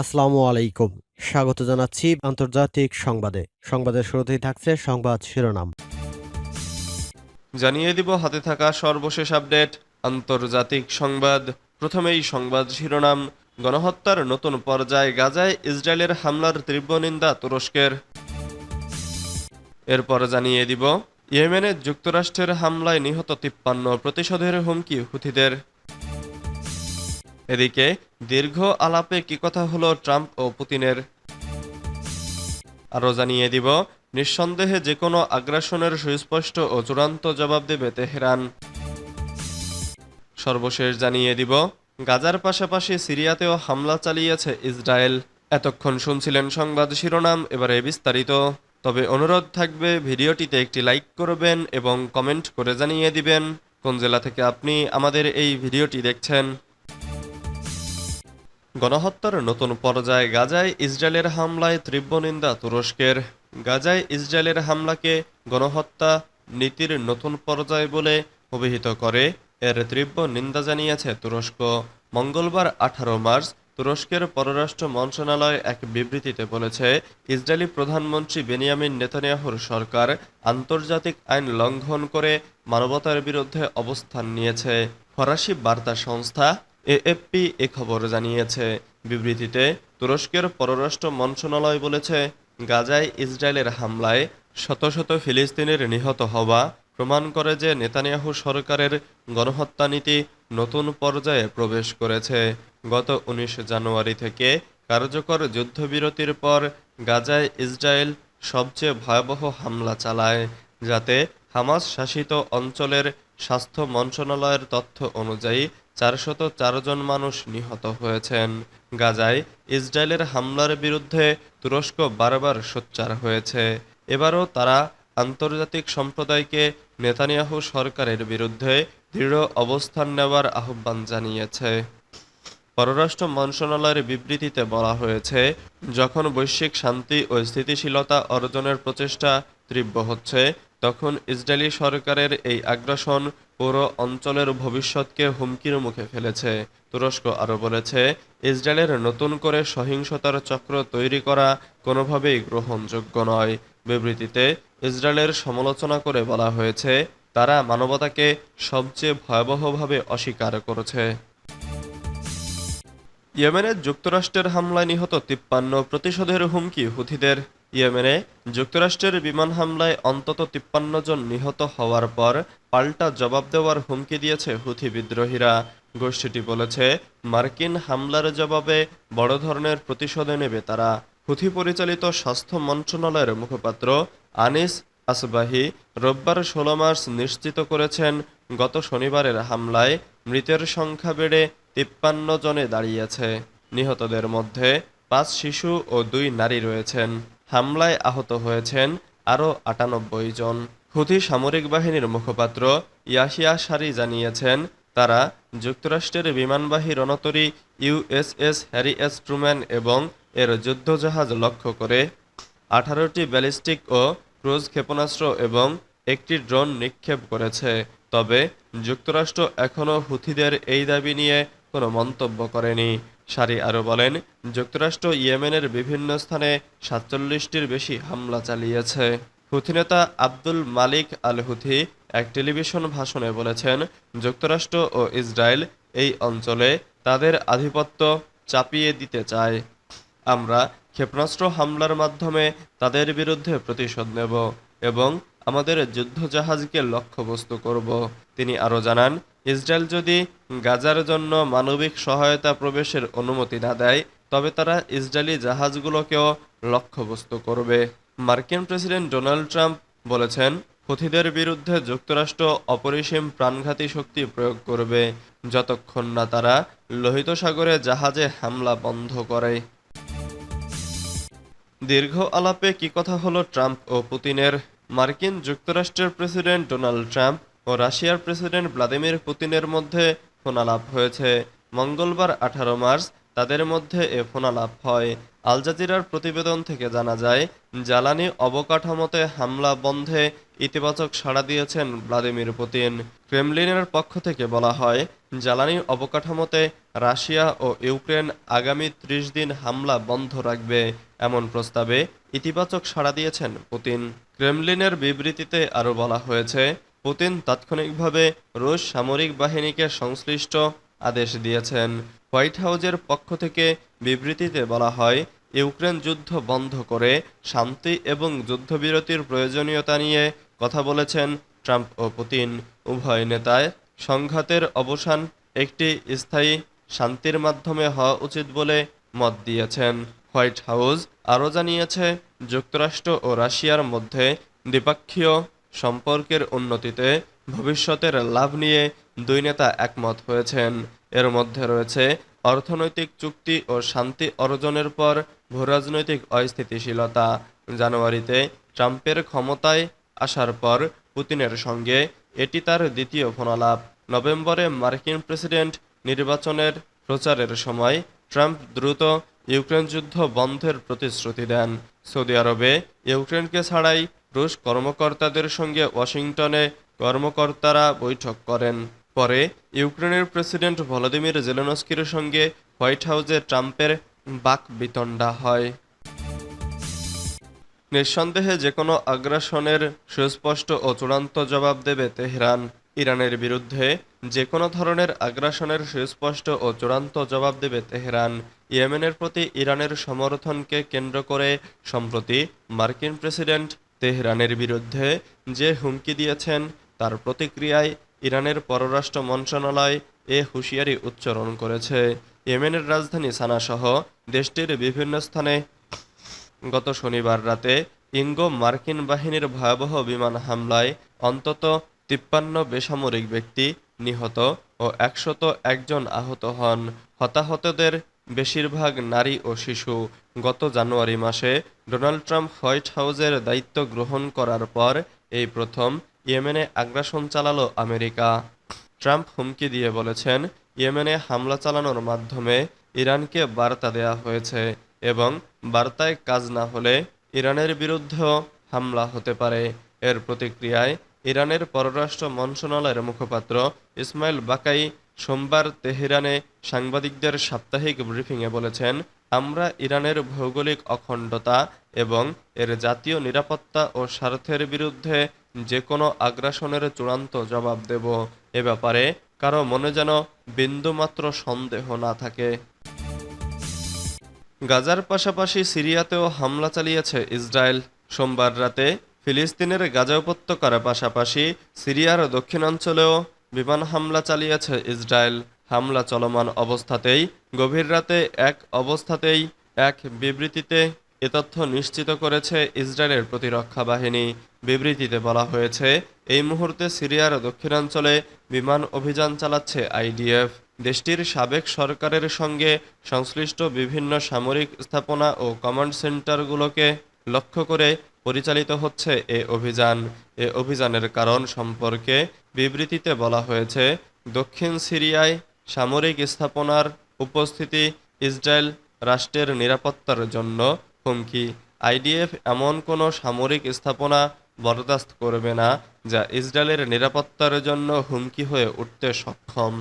আসসালামু আলাইকুম। স্বাগত জানাচ্ছি আন্তর্জাতিক সংবাদে। সংবাদের শুরুতেই থাকছে সংবাদ শিরোনাম। জানিয়ে দিব, হাতে থাকা সর্বশেষ আপডেট, আন্তর্জাতিক সংবাদ। প্রথমেই সংবাদ শিরোনাম, গণহত্যার নতুন পর্যায়ে গাজায় ইসরায়েলের হামলার তীব্র নিন্দা তুরস্কের। এরপর জানিয়ে দিব, ইয়েমেনে যুক্তরাষ্ট্রের হামলায় নিহত তিপ্পান্ন প্রতিশোধের হুমকি হুথিদের। এদিকে দীর্ঘ আলাপে কি কথা হলো ট্রাম্প ও পুতিনের। আরও জানিয়ে দিব, নিঃসন্দেহে যে কোনো আগ্রাসনের সুস্পষ্ট ও চূড়ান্ত জবাব দেবে তেহরান। সর্বশেষ জানিয়ে দিব, গাজার পাশাপাশি সিরিয়াতেও হামলা চালিয়েছে ইসরায়েল। এতক্ষণ শুনছিলেন সংবাদ শিরোনাম, এবারে বিস্তারিত। তবে অনুরোধ থাকবে, ভিডিওটিতে একটি লাইক করবেন এবং কমেন্ট করে জানিয়ে দিবেন, কোন জেলা থেকে আপনি আমাদের এই ভিডিওটি দেখছেন। গণহত্যার নতুন পর্যায়ে গাজায় ইসরায়েলের হামলায় তীব্র নিন্দা তুরস্কের। গাজায় ইসরায়েলের হামলাকে গণহত্যা নীতির নতুন পর্যায় বলে অভিহিত করে। এর তীব্র নিন্দা জানিয়েছে তুরস্ক। মঙ্গলবার আঠারো মার্চ তুরস্কের পররাষ্ট্র মন্ত্রণালয় এক বিবৃতিতে বলেছে, ইসরায়েলি প্রধানমন্ত্রী বেনিয়ামিন নেতানিয়াহুর সরকার আন্তর্জাতিক আইন লঙ্ঘন করে মানবতার বিরুদ্ধে অবস্থান নিয়েছে। ফরাসি বার্তা সংস্থা এএফপি এ খবর জানিয়েছে। বিবৃতিতে তুরস্কের পররাষ্ট্র মন্ত্রণালয় বলেছে, গাজায় ইসরায়েলের হামলায় শত শত ফিলিস্তিনের নিহত হওয়া প্রমাণ করে যে নেতানিয়াহু সরকারের গণহত্যা নীতি নতুন পর্যায়ে প্রবেশ করেছে। গত উনিশ জানুয়ারি থেকে কার্যকর যুদ্ধবিরতির পর গাজায় ইসরায়েল সবচেয়ে ভয়াবহ হামলা চালায়, যাতে হামাস শাসিত অঞ্চলের স্বাস্থ্য মন্ত্রণালয়ের তথ্য অনুযায়ী চারশত চারজন মানুষ নিহত হয়েছেন। গাজায় ইসরায়েলের হামলার বিরুদ্ধে তুরস্ক বারবার সোচ্চার হয়েছে। এবারও তারা আন্তর্জাতিক সম্প্রদায়কে নেতানিয়াহু সরকারের বিরুদ্ধে দৃঢ় অবস্থান নেওয়ার আহ্বান জানিয়েছে। পররাষ্ট্র মন্ত্রণালয়ের বিবৃতিতে বলা হয়েছে, যখন বৈশ্বিক শান্তি ও স্থিতিশীলতা অর্জনের প্রচেষ্টা তীব্র হচ্ছে, তখন ইসরায়েলি সরকারের এই আগ্রাসন পুরো অঞ্চলের ভবিষ্যৎকে হুমকির মুখে ফেলেছে। তুরস্ক আরও বলেছে, ইসরায়েলের নতুন করে সহিংসতার চক্র তৈরি করা কোনোভাবেই গ্রহণযোগ্য নয়। বিবৃতিতে ইসরায়েলের সমালোচনা করে বলা হয়েছে, তারা মানবতাকে সবচেয়ে ভয়াবহভাবে অস্বীকার করেছে। ইয়েমেনের যুক্তরাষ্ট্রের হামলায় নিহত তিপ্পান্ন প্রতিশোধের হুমকি হুথিদের। ইয়েমেনে যুক্তরাষ্ট্রের বিমান হামলায় অন্তত তিপ্পান্ন জন নিহত হওয়ার পর পাল্টা জবাব দেওয়ার হুমকি দিয়েছে হুথি বিদ্রোহীরা। গোষ্ঠীটি বলেছে, মার্কিন হামলার জবাবে বড় ধরনের প্রতিশোধ নেবে তারা। হুথি পরিচালিত স্বাস্থ্য মন্ত্রণালয়ের মুখপাত্র আনিস আসবাহি রোববার ষোলো মার্চ নিশ্চিত করেছেন, গত শনিবারের হামলায় মৃতের সংখ্যা বেড়ে তিপ্পান্ন জনে দাঁড়িয়েছে। নিহতদের মধ্যে পাঁচ শিশু ও দুই নারী রয়েছেন। হামলায় আহত হয়েছেন আরও আটানব্বই জন। হুথি সামরিক বাহিনীর মুখপাত্র ইয়াসিয়া সারি জানিয়েছেন, তারা যুক্তরাষ্ট্রের বিমানবাহী রণতরী ইউএসএস হ্যারি এস ট্রুম্যান এবং এর যুদ্ধজাহাজ লক্ষ্য করে আঠারোটি ব্যালিস্টিক ও ক্রুজ ক্ষেপণাস্ত্র এবং একটি ড্রোন নিক্ষেপ করেছে। তবে যুক্তরাষ্ট্র এখনও হুথিদের এই দাবি নিয়ে কোনো মন্তব্য করেনি। সারি আরও বলেন, যুক্তরাষ্ট্র ইয়েমেনের বিভিন্ন স্থানে সাতচল্লিশটির বেশি হামলা চালিয়েছে। হুথি নেতা আব্দুল মালিক আল হুথি এক টেলিভিশন ভাষণে বলেছেন, যুক্তরাষ্ট্র ও ইসরায়েল এই অঞ্চলে তাদের আধিপত্য চাপিয়ে দিতে চায়। আমরা ক্ষেপণাস্ত্র হামলার মাধ্যমে তাদের বিরুদ্ধে প্রতিশোধ নেব এবং আমাদের যুদ্ধজাহাজকে লক্ষ্যবস্তু করব, তিনি আরও জানান। ইসরায়েল যদি গাজার জন্য মানবিক সহায়তা প্রবেশের অনুমতি না দেয়, তবে তারা ইসরায়েলি জাহাজগুলোকেও লক্ষ্যবস্তু করবে। মার্কিন প্রেসিডেন্ট ডোনাল্ড ট্রাম্প বলেছেন, হুথিদের বিরুদ্ধে যুক্তরাষ্ট্র অপরিসীম প্রাণঘাতী শক্তি প্রয়োগ করবে, যতক্ষণ না তারা লোহিত সাগরে জাহাজে হামলা বন্ধ করে। দীর্ঘ আলাপে কি কথা হলো ট্রাম্প ও পুতিনের? মার্কিন যুক্তরাষ্ট্রের প্রেসিডেন্ট ডোনাল্ড ট্রাম্প ও রাশিয়ার প্রেসিডেন্ট ভ্লাদিমির পুতিনের মধ্যে ফোনালাপ হয়েছে। মঙ্গলবার আঠারো মার্চ তাদের মধ্যে এ ফোনালাপ হয়। আল জাজিরার প্রতিবেদন থেকে জানা যায়, জ্বালানি অবকাঠামোতে হামলা বন্ধে ইতিবাচক সাড়া দিয়েছেন ভ্লাদিমির পুতিন। ক্রেমলিনের পক্ষ থেকে বলা হয়, জ্বালানি অবকাঠামোতে রাশিয়া ও ইউক্রেন আগামী ত্রিশ দিন হামলা বন্ধ রাখবে এমন প্রস্তাবে ইতিবাচক সাড়া দিয়েছেন পুতিন। ক্রেমলিনের বিবৃতিতে আরও বলা হয়েছে পুতিন তাৎক্ষণিকভাবে রুশ সামরিক বাহিনীকে সংশ্লিষ্ট আদেশ দিয়েছেন। হোয়াইট হাউজের পক্ষ থেকে বিবৃতিতে বলা হয়, ইউক্রেন যুদ্ধ বন্ধ করে শান্তি এবং যুদ্ধবিরতির প্রয়োজনীয়তা নিয়ে কথা বলেছেন ট্রাম্প ও পুতিন। উভয় নেতায় সংঘাতের অবসান একটি স্থায়ী শান্তির মাধ্যমে হওয়া উচিত বলে মত দিয়েছেন। হোয়াইট হাউস আরও জানিয়েছে, যুক্তরাষ্ট্র ও রাশিয়ার মধ্যে দ্বিপাক্ষীয় সম্পর্কের উন্নতিতে ভবিষ্যতের লাভ নিয়ে দুই নেতা একমত হয়েছেন। এর মধ্যে রয়েছে অর্থনৈতিক চুক্তি ও শান্তি অর্জনের পর ভূরাজনৈতিক অস্থিতিশীলতা। জানুয়ারিতে ট্রাম্পের ক্ষমতায় আসার পর পুতিনের সঙ্গে এটি তার দ্বিতীয় ফোনালাপ। নভেম্বরে মার্কিন প্রেসিডেন্ট নির্বাচনের প্রচারের সময় ট্রাম্প দ্রুত ইউক্রেন যুদ্ধ বন্ধের প্রতিশ্রুতি দেন। সৌদি আরবে ইউক্রেনকে ছাড়াই রুশ কর্মকর্তাদের সঙ্গে ওয়াশিংটনে কর্মকর্তারা বৈঠক করেন। পরে ইউক্রেনের প্রেসিডেন্ট ভলোদিমির জেলেনস্কির সঙ্গে হোয়াইট হাউসে ট্রাম্পের বাক বিতণ্ডা হয়। নিঃসন্দেহে যে কোনো আগ্রাসনের সুস্পষ্ট ও চূড়ান্ত জবাব দেবে তেহরান। ইরানের বিরুদ্ধে যে কোনো ধরনের আগ্রাসনের সুস্পষ্ট ও চূড়ান্ত জবাব দেবে তেহরান। ইয়েমেনের প্রতি ইরানের সমর্থনকে কেন্দ্র করে, সম্প্রতি মার্কিন প্রেসিডেন্ট তেহরানের বিরুদ্ধে যে হুমকি দিয়েছেন, তার প্রতিক্রিয়ায় ইরানের পররাষ্ট্র মন্ত্রণালয় এ হুঁশিয়ারি উচ্চারণ করেছে। ইয়েমেনের রাজধানী সানাসহ দেশটির বিভিন্ন স্থানে গত শনিবার রাতে ইঙ্গো মার্কিন বাহিনীর ভয়াবহ বিমান হামলায় অন্তত তিপ্পান্ন বেসামরিক ব্যক্তি নিহত ও একশত একজন আহত হন। হতাহতদের বেশিরভাগ নারী ও শিশু গত জানুয়ারি মাসে ডোনাল্ড ট্রাম্প হোয়াইট হাউসের দায়িত্ব গ্রহণ করার পর এই প্রথম ইয়েমেনে আগ্রাসন চালালো আমেরিকা। ট্রাম্প হুমকি দিয়ে বলেছেন, ইয়েমেনে হামলা চালানোর মাধ্যমে ইরানকে বার্তা দেয়া হয়েছে এবং বার্তায় কাজ না হলে ইরানের বিরুদ্ধেও হামলা হতে পারে। এর প্রতিক্রিয়ায় ইরানের পররাষ্ট্র মন্ত্রণালয়ের মুখপাত্র ইসমাইল বাকাই সোমবার তেহরানে সাংবাদিকদের সাপ্তাহিক ব্রিফিংয়ে বলেছেন, আমরা ইরানের ভৌগোলিক অখণ্ডতা এবং এর জাতীয় নিরাপত্তা ও স্বার্থের বিরুদ্ধে যে কোনো আগ্রাসনের চূড়ান্ত জবাব দেব। এ ব্যাপারে কারও মনে যেন বিন্দুমাত্র সন্দেহ না থাকে। গাজার পাশাপাশি সিরিয়াতেও হামলা চালিয়েছে ইসরায়েল। সোমবার রাতে ফিলিস্তিনের গাজা উপত্যকার পাশাপাশি সিরিয়ার দক্ষিণাঞ্চলেও বিমান হামলা চালিয়েছে ইসরায়েল। হামলা চলমান অবস্থাতেই, গভীর রাতে এক অবস্থাতেই এক বিবৃতিতে এ তথ্য নিশ্চিত করেছে ইসরায়েলের প্রতিরক্ষা বাহিনী। বিবৃতিতে বলা হয়েছে, এই মুহূর্তে সিরিয়ার দক্ষিণাঞ্চলে বিমান অভিযান চালাচ্ছে আইডিএফ। দেশটির সাবেক সরকারের সঙ্গে সংশ্লিষ্ট বিভিন্ন সামরিক স্থাপনা ও কমান্ড সেন্টারগুলোকে লক্ষ্য করে পরিচালিত হচ্ছে এ অভিযান। এ অভিযানের কারণ সম্পর্কে বিবৃতিতে বলা হয়েছে, দক্ষিণ সিরিয়ায় সামরিক স্থাপনার উপস্থিতি ইসরায়েল রাষ্ট্রের নিরাপত্তার জন্য হুমকি। আইডিএফ এমন কোনো সামরিক স্থাপনা বরদাস্ত করবে না, যা ইসরায়েলের নিরাপত্তার জন্য হুমকি হয়ে উঠতে সক্ষম।